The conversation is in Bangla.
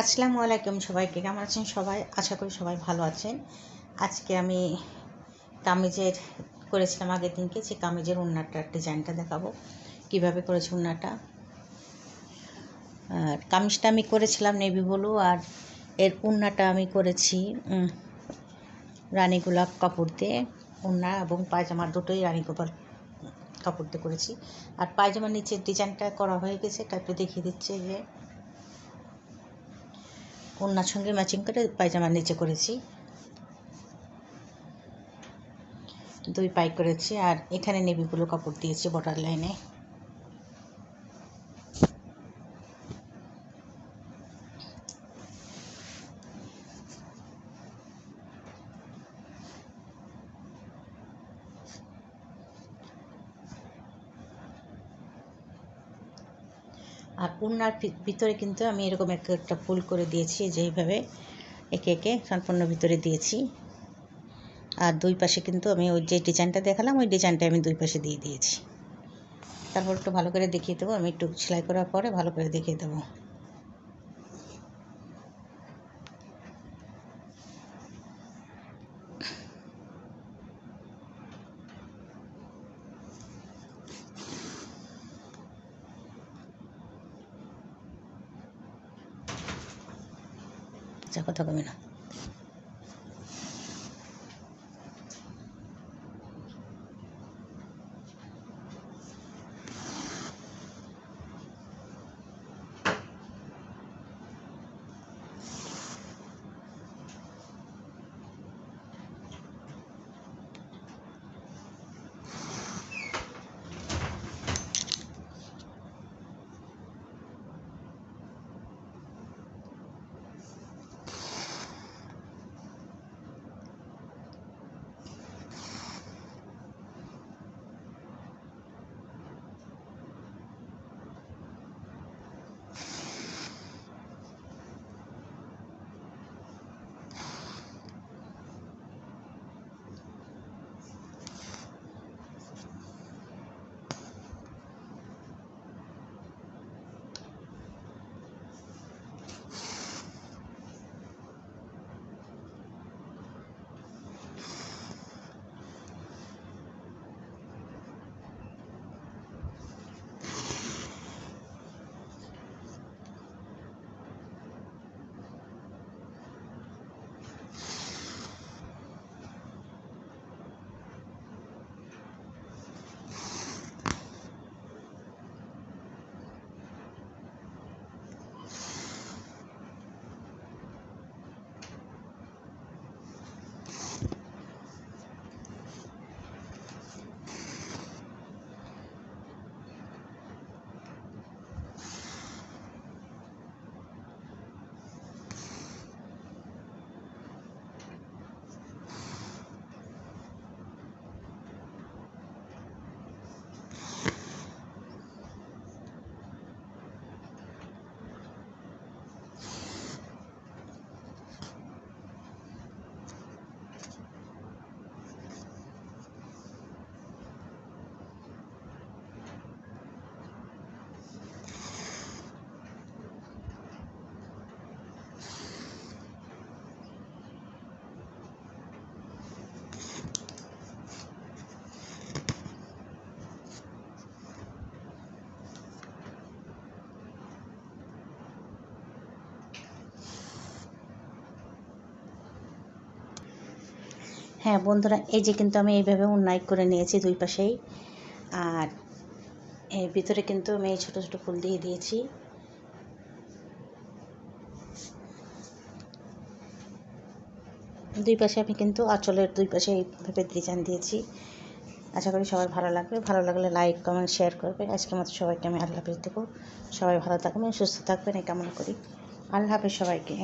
আসসালামু আলাইকুম সবাইকে, কেমন আছেন সবাই? আশা করি সবাই ভালো আছেন। আজকে আমি কামিজের, করেছিলাম আগের দিনকে যে কামিজের উন্নাটার ডিজাইনটা দেখাবো। কীভাবে করেছি উন্নাটা আর কামিজটা আমি করেছিলাম নেভি ব্লু, আর এর উন্নাটা আমি করেছি রানী গোলাপ কাপড় দিয়ে উন্না এবং পায়জামা দুটোই রানী গোপাল কাপড় দিয়ে করেছি। আর পায়জামার নিচের ডিজাইনটা করা হয়ে গেছে, এটা একটু দেখিয়ে দিচ্ছে যে। ওনার সঙ্গে ম্যাচিং করে পায়জামার নিচে করেছি। দুই পাই করেছি আর এখানে নেভি ব্লু কাপড় দিয়েছি বর্ডার লাইনে আর উন্নার ভিতরে কিন্তু আমি এরকম এক একটা ফুল করে দিয়েছি, যেইভাবে একে একে সম্পূর্ণ ভিতরে দিয়েছি। আর দুই পাশে কিন্তু আমি ওই যে ডিজাইনটা দেখালাম, ওই ডিজাইনটা আমি দুই পাশে দিয়ে দিয়েছি। তারপর একটু ভালো করে দেখিয়ে দেবো, আমি একটু সেলাই করার পরে ভালো করে দেখিয়ে দেবো। 再和他个没了。হ্যাঁ বন্ধুরা, এই যে কিন্তু আমি এইভাবে উন্নাই করে নিয়েছি দুই পাশেই। আর এর ভিতরে কিন্তু আমি এই ছোটো ছোটো ফুল দিয়ে দিয়েছি। দুই পাশে আমি কিন্তু আঁচলের দুই পাশে এইভাবে ডিজাইন দিয়েছি। আশা করি সবাই ভালো লাগবে। ভালো লাগলে লাইক, কমেন্ট, শেয়ার করবে আজকের মতো সবাইকে আমি আল্লাহ হাফিজ দেবো। সবাই ভালো থাকবেন, সুস্থ থাকবেন, এই কামনা করি। আল্লাহ হাফিজ সবাইকে।